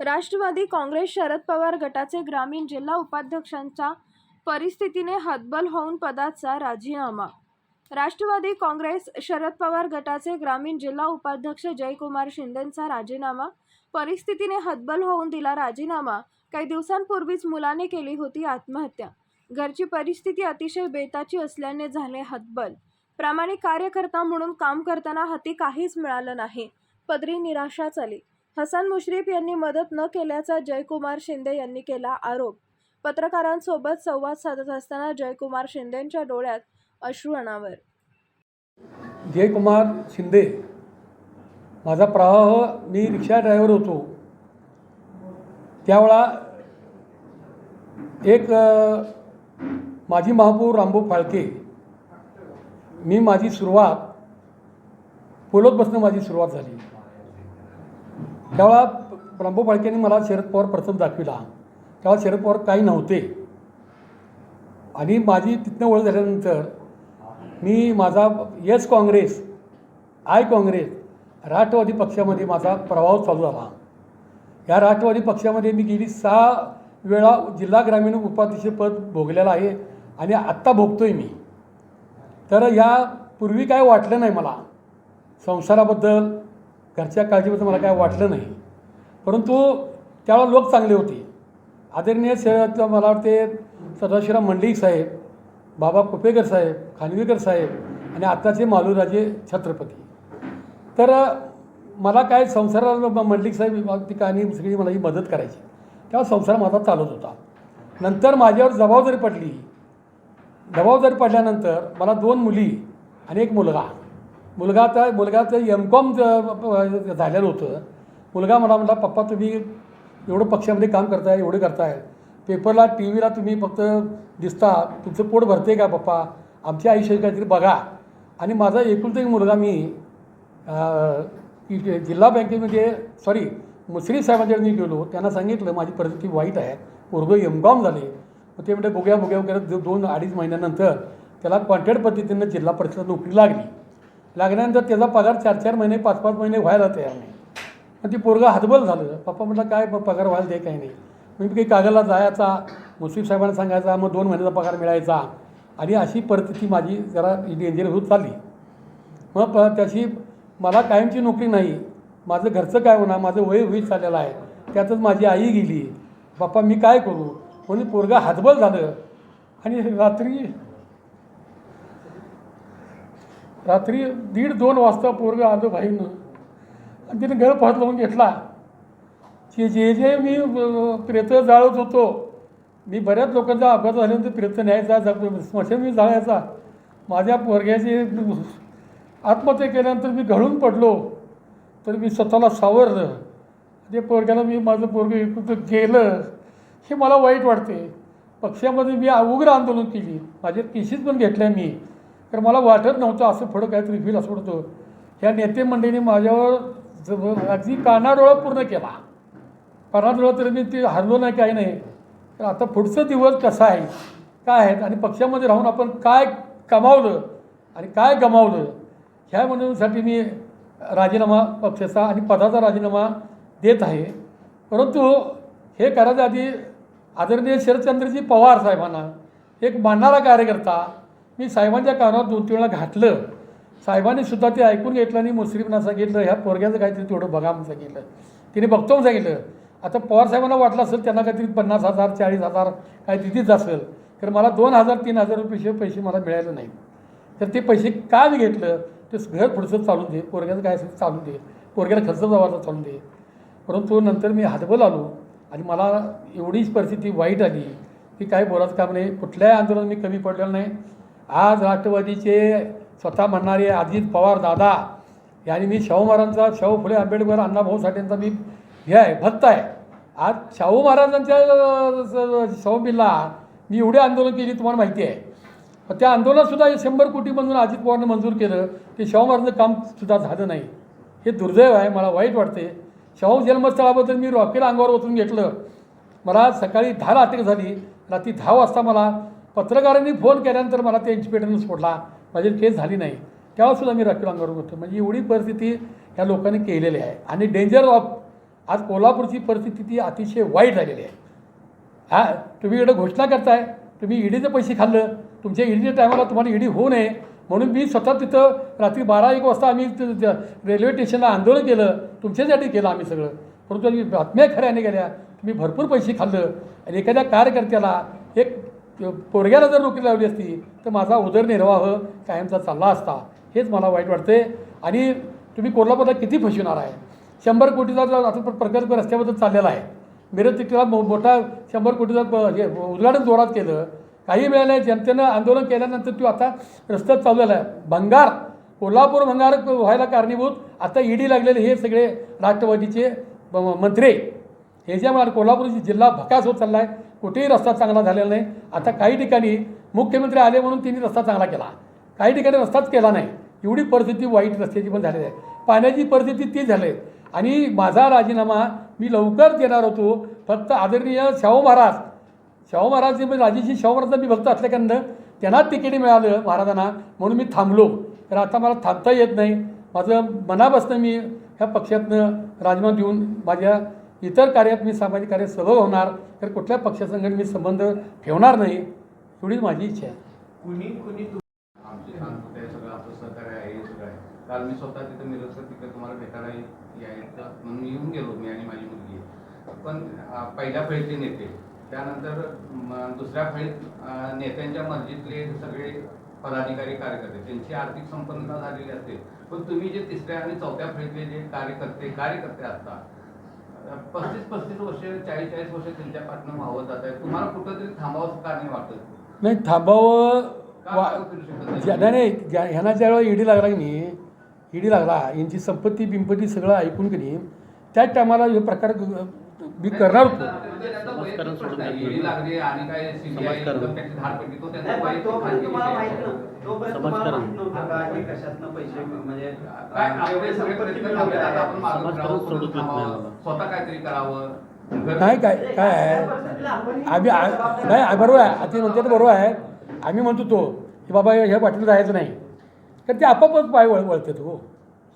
राष्ट्रवादी काँग्रेस शरद पवार गटाचे ग्रामीण जिल्हा उपाध्यक्षांचा परिस्थितीने हतबल होऊन पदाचा राजीनामा. राष्ट्रवादी काँग्रेस शरद पवार गटाचे ग्रामीण जिल्हा उपाध्यक्ष जयकुमार शिंदेंचा राजीनामा. परिस्थितीने हतबल होऊन दिला राजीनामा. काही दिवसांपूर्वीच मुलाने केली होती आत्महत्या. घरची परिस्थिती अतिशय बेताची असल्याने झाले हतबल. प्रामाणिक कार्यकर्ता म्हणून काम करताना हाती काहीच मिळालं नाही. पदरी निराशाच आली. हसन मुश्रीफ यांनी मदत न केल्याचा जयकुमार शिंदे यांनी केला आरोप. पत्रकारांसोबत संवाद साधत असताना जयकुमार शिंदेंच्या डोळ्यात अश्रू अनावर. जयकुमार शिंदे माझा प्रवाह मी रिक्षा ड्रायव्हर होतो. त्यावेळा एक माझी माजी महापौर रामभाऊ फाळके मी माझी सुरुवात पोलोतपासून माझी सुरुवात झाली. त्यावेळा प्रभू फाळकेंनी मला शरद पवार प्रथम दाखविला. तेव्हा शरद पवार काही नव्हते. आणि माझी तिथनं ओळख झाल्यानंतर मी माझा S Congress I Congress Rashtrawadi पक्षामध्ये माझा प्रभाव चालू झाला. या राष्ट्रवादी पक्षामध्ये मी गेली सहा वेळा जिल्हा ग्रामीण उपाध्यक्षपद भोगलेलं आहे आणि आत्ता भोगतो आहे मी. तर या पूर्वी काय वाटलं नाही मला. संसाराबद्दल घरच्या काळजीबद्दल मला काय वाटलं नाही. परंतु त्यावेळेला लोक चांगले होते. आदरणीय शहरात मला वाटते सदाशिवराव मंडलिक साहेब बाबा कुपेकर साहेब खानविकर साहेब आणि आत्ताचे मालूराजे छत्रपती. तर मला काय संसाराला मंडलिक साहेब ती कहाणी सगळी मला ही मदत करायची. तेव्हा संसार माझा चालत होता. नंतर माझ्यावर जबाबदारी पडली जबाबदारी पडल्यानंतर मला दोन मुली आणि एक मुलगा. मुलगा तर मुलगा तर एम कॉम झालेलं होतं. मुलगा मला म्हटला पप्पा तुम्ही एवढं पक्षामध्ये काम करताय एवढं करताय. पेपरला टी व्हीला तुम्ही फक्त दिसता. तुमचं पोट भरते का पप्पा? आमच्या आयुष्यात काहीतरी बघा. आणि माझा एकूण एक मुलगा मी जिल्हा बँकेमध्ये सॉरी मुसरी साहेबांच्याकडे मी गेलो. त्यांना सांगितलं माझी परिस्थिती वाईट आहे. पोरगं एम कॉम झाले. मग ते म्हणजे बघूया बुग्या वगैरे दोन अडीच महिन्यानंतर त्याला कॉन्ट्रॅक्ट पद्धतीनं जिल्हा परिषद नोकरी लागली. लागल्यानंतर त्याचा पगार चार चार महिने पाच पाच महिने व्हायला तयार नाही मग ती पोरगं हातबल झालं. पप्पा म्हटलं काय प- पगार व्हायला दे काही नाही. मी काही कागदला जायचा मुस्लिम साहेबांना सांगायचा मग दोन महिन्याचा पगार मिळायचा. आणि अशी परिस्थिती माझी जरा डेंजर होत चालली. मग प त्याची मला कायमची नोकरी नाही. माझं घरचं काय होणार? माझं वय होईल चाललेलं आहे. त्यातच माझी आई गेली. बाप्पा मी काय करू? म्हणून पोरगा हातबल झालं. आणि रात्री रात्री दीड दोन वाजता पोरगा आलं भाईनं आणि तिने पाहत लावून घेतला. जे जे जे मी प्रेत जाळत होतो. मी बऱ्याच लोकांचा अपघात झाल्यानंतर प्रेत न्यायचा स्मशान मी जाळायचा. माझ्या पोरग्याचे आत्महत्या केल्यानंतर मी घडून पडलो. तर मी स्वतःला सावरलं. ते पोरग्याला मी माझं पोरगं एकूण गेलं हे मला वाईट वाटते. पक्षामध्ये मी उग्र आंदोलन केली. माझ्या केशीस पण घेतल्या मी. तर मला वाटत नव्हतं असं पुढं काहीतरी फील असं होतं ह्या नेते मंडळीने माझ्यावर ज- अगदी कानाडोळा पूर्ण केला. कानाडोळा तरी मी ते हरलो नाही काही नाही. तर आता पुढचं दिवस कसा आहे? काय आहेत आणि पक्षामध्ये राहून आपण काय कमावलं? आणि काय गमावलं? ह्या म्हणूनसाठी मी राजीनामा पक्षाचा आणि पदाचा राजीनामा देत आहे. परंतु हे करायच्या आधी आदरणीय शरदचंद्रजी पवार साहेबांना एक मानणारा कार्यकर्ता मी साहेबांच्या कानावर दोन तीन वेळा घातलं. साहेबांनी सुद्धा ते ऐकून घेतलं आणि मुश्रीफना सांगितलं ह्या पोरग्याचं काहीतरी तेवढं बघा म्हणून सांगितलं. तिने बघतो म्हणून सांगितलं. आता पवार साहेबांना वाटलं असेल त्यांना काहीतरी पन्नास हजार चाळीस हजार काय तिथेच असेल. तर मला दोन हजार तीन हजार रुपये पैसे मला मिळाले नाही तर ते पैसे का मी घेतलं? ते घर पुढचं चालून दे. पोरग्याचं काय असेल चालून दे. पोरग्याला खर्च जवळचा चालून दे. परंतु नंतर मी हातबल आलो आणि मला एवढीच परिस्थिती वाईट आली की काय बोलायचं काम नाही. कुठल्याही आंदोलन मी कमी पडलेलं नाही. आज राष्ट्रवादीचे स्वतः म्हणणारे अजित पवार दादा यांनी मी शाहू महाराजांचा शाहू फुले आंबेडकर अण्णाभाऊ साठेंचा मी हे आहे भक्त आहे. आज शाहू महाराजांच्या शाहू बिल्ला मी एवढे आंदोलन केली तुम्हाला माहिती आहे. त्या आंदोलनातसुद्धा शंभर कोटीमधून अजित पवारनं मंजूर केलं ते शाहू महाराजांचं कामसुद्धा झालं नाही. हे दुर्दैव आहे मला वाईट वाटते शाहू जन्मस्थळाबद्दल मी रॉकेल अंगावर ओतून घेतलं. मला सकाळी दहाला अटक झाली रात्री दहा वाजता मला पत्रकारांनी फोन केल्यानंतर मला त्या इन्स्पेक्टरनं सोडला माझी केस झाली नाही. तेव्हासुद्धा मी रॉकेल अंगावर होतो म्हणजे एवढी परिस्थिती ह्या लोकांनी केलेली आहे. आणि डेंजर ऑफ आज कोल्हापूरची परिस्थिती ती अतिशय वाईट झालेली आहे. हा तुम्ही इकडं घोषणा करताय. तुम्ही ईडीचे पैसे खाल्लं. तुमच्या ईडीच्या टायमाला तुम्हाला ईडी होऊ नये. म्हणून मी स्वतः तिथं रात्री बारा एक वाजता आम्ही रेल्वे स्टेशनला आंदोलन केलं. तुमच्यासाठी केलं आम्ही सगळं. परंतु आम्ही बातम्या खऱ्याने गेल्या. तुम्ही भरपूर पैसे खाल्लं. आणि एखाद्या कार्यकर्त्याला एक पोरग्याला जर नोकरी लावली असती तर माझा उदरनिर्वाह कायमचा चालला असता. हेच मला वाईट वाटते आणि तुम्ही कोल्हापूरला किती फसविणार आहे? शंभर कोटीचा आता प्रकल्प रस्त्याबद्दल चाललेला आहे. मिरज तिथला मो मोठा शंभर कोटीचा प- हे उद्घाटन जोरात केलं. काही वेळेला जनतेनं आंदोलन केल्यानंतर तो आता रस्त्यात चाललेला आहे. भंगार कोल्हापूर भंगार व्हायला कारणीभूत. आता ईडी लागलेले हे सगळे राष्ट्रवादीचे म- मंत्री. हे कोल्हापूरची जिल्हा भकास होत चालला आहे कुठेही रस्ता चांगला झालेला नाही. आता काही ठिकाणी मुख्यमंत्री आले म्हणून त्यांनी रस्ता चांगला केला. काही ठिकाणी रस्ताच केला नाही. एवढी परिस्थिती वाईट रस्त्याची पण झालेली आहे. पाण्याची परिस्थिती ती झाली आहे. आणि माझा राजीनामा मी लवकर देणार होतो. फक्त आदरणीय शाहू महाराज शाहू महाराज जे म्हणजे राजेशी शाहू महाराजांना मी भक्त असल्याकडनं त्यांना तिकीट मिळालं महाराजांना म्हणून मी थांबलो. तर आता मला थांबता येत नाही. माझं मनापासून मी ह्या पक्षातनं राजीनामा देऊन माझ्या इतर कार्यात मी सामाजिक कार्यात सहभाग होणार तर कुठल्या पक्षासंगत मी संबंध ठेवणार नाही एवढीच माझी इच्छा आहे. कुणी कुणी तु- आमचे सांगतो ते सगळं आपलं सहकार्य आहे हे सगळं आहे. काल मी स्वतः तिथं तिकडे तुम्हाला भेटायला यायचं म्हणून येऊन गेलो मी आणि माझी मुलगी. पण पहिल्या फळीतले नेते त्यानंतर म, दुसऱ्या फळीत नेत्यांच्या मर्जीतले सगळे पदाधिकारी कार्यकर्ते त्यांची आर्थिक संपन्नता झालेली असते पण तुम्ही जे तिसऱ्या आणि चौथ्या फळीतले जे कार्यकर्ते कार्यकर्ते असतात पस्तीस पस्तीस वर्ष चाळीस चाळीस वर्ष त्यांच्या पाठनं जात आहे तुम्हाला कुठंतरी थांबावं का नाही वाटत नाही थांबावं वा? ज्या- नाही नाही ज्या- ह्यांना ज्यावेळेला ईडी लागला की नाही ईडी लागला यांची संपत्ती बिंपत्ती सगळं ऐकून की नाही त्याच टायमाला हे प्रकार मी करणार नाही, म्हणजे काय काय काय आहे? आम्ही नाही बरोबर आहे. आता ते म्हणते ते बरोबर आहे. आम्ही म्हणतो तो की बाबा ह्या पाठीला राहायचं नाही. तर ते आपापच पाय वळ वळते तो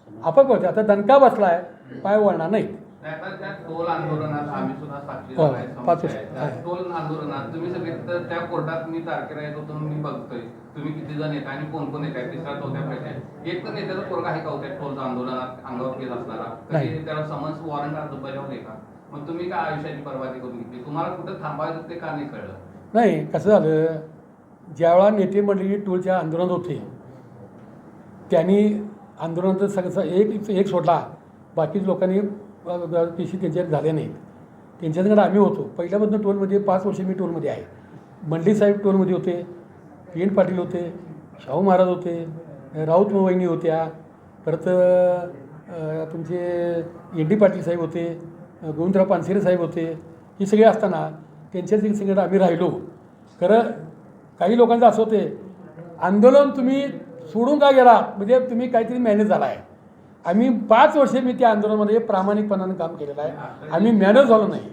आपाप वळते आता दणका बसला आहे पाय वळणार नाही टोल आंदोलनात आम्ही सुद्धा साक्षी हो, आहे, पाच समस्या आहे. वर्ष. त्या आहे. टोल आंदोलनात तुम्ही सगळे तर त्या कोर्टात मी तारखेला येत होतो मी बघतोय तुम्ही किती जण येत आणि कोण कोण येत आहे तिसरा चौथ्या पाहिजे एक तर नेत्याचा पोरगा आहे का होत्या टोलच्या आंदोलनात अंगावर केस असणारा नाही. कधी त्याला समन्स वॉरंट अर्ज बजावले का मग तुम्ही काय आयुष्याची पर्वादी करून घेतली तुम्हाला कुठं थांबायचं ते का नाही कळलं नाही कसं झालं ज्यावेळा नेते मंडळी टोलच्या आंदोलनात होते त्यांनी आंदोलनाचं सगळं एक एक सोडला. बाकी लोकांनी पेशी त्यांच्यात झाल्या नाहीत. त्यांच्याकडे आम्ही होतो. पहिल्यापासून टोलमध्ये पाच वर्ष मी टोलमध्ये आहे. मंडली साहेब टोलमध्ये होते पी एन पाटील होते शाहू महाराज होते राऊत वहिनी होत्या परत तुमचे एन डी पाटील साहेब होते गोविंदराव पानसरे साहेब होते ही सगळे असताना त्यांच्या सगळं आम्ही राहिलो. खरं काही लोकांचं असं होते आंदोलन तुम्ही सोडून का गेला? म्हणजे तुम्ही काहीतरी मॅनेज झाला आहे आम्ही पाच वर्षे मी त्या आंदोलनामध्ये प्रामाणिकपणानं काम केलेलं आहे. आम्ही मॅनेज झालो नाही.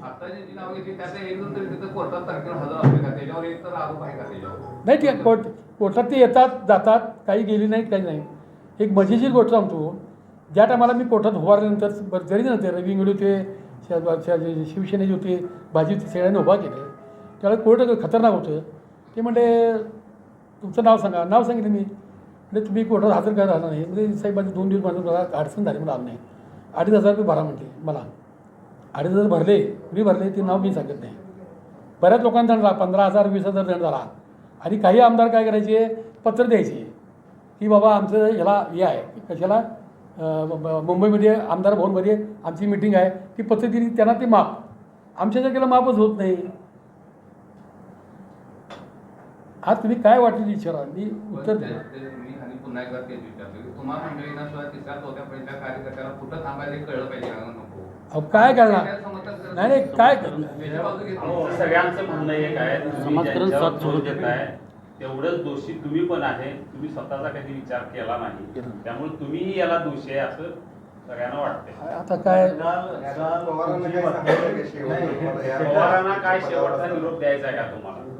आहे नाही ते कोर्ट कोर्टात ते येतात जातात काही गेली नाहीत काही नाही. एक मजेशीर गोष्ट सांगतो. ज्या टायमाला मी कोर्टात उभारल्यानंतर बरं जरी नव्हते रवी इंगडे होते शिवसेनेचे होते भाजी होते सगळ्यांनी उभा केले. त्यावेळेला कोर्ट खतरनाक होतं. ते म्हणजे तुमचं नाव सांगा. नाव सांगितलं मी. म्हणजे तुम्ही कोर्टात हजर काय राहणार नाही? म्हणजे साहेब माझे दोन दिवस माझं मला अडचण झाली मला आलं नाही. अडीच हजार रुपये भरा म्हटले मला. अडीच हजार भरले मी भरले ते नाव मी सांगत नाही. बऱ्याच लोकांचा झाला पंधरा हजार वीस हजार दंड झाला आणि काही आमदार काय करायचे? पत्र द्यायचे की बाबा आमचं ह्याला हे आहे कशाला? ब- मुंबईमध्ये आमदार भवनमध्ये आमची मिटिंग आहे ती पत्र दिली त्यांना ते माफ. आमच्या जागेला मापच होत नाही. आज तुम्ही काय वाटेल विचारा? मी उत्तर अहो काय करणार? नाही नाही काय सगळ्यांचं म्हणणं एक आहे तेवढंच दोषी तुम्ही पण आहे तुम्ही स्वतःचा कधी विचार केला नाही. त्यामुळे तुम्ही याला दोषी आहे असं सगळ्यांना वाटतंय. आता काय पवारांना काय शेवटचा निरोप द्यायचा आहे का तुम्हाला?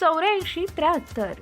चौऱ्याऐंशी त्र्याहत्तर